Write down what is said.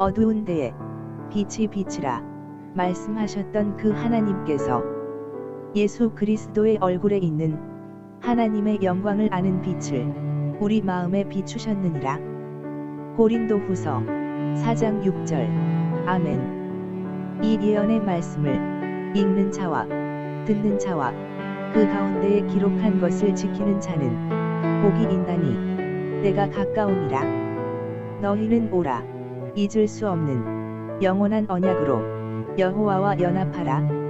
어두운 데에 빛이 비치라 말씀하셨던 그 하나님께서 예수 그리스도의 얼굴에 있는 하나님의 영광을 아는 빛을 우리 마음에 비추셨느니라. 고린도 후서 4장 6절. 아멘. 이 예언의 말씀을 읽는 자와 듣는 자와 그 가운데에 기록한 것을 지키는 자는 복이 있나니 때가 가까우니라. 너희는 오라 잊을 수 없는 영원한 언약으로 여호와와 연합하라.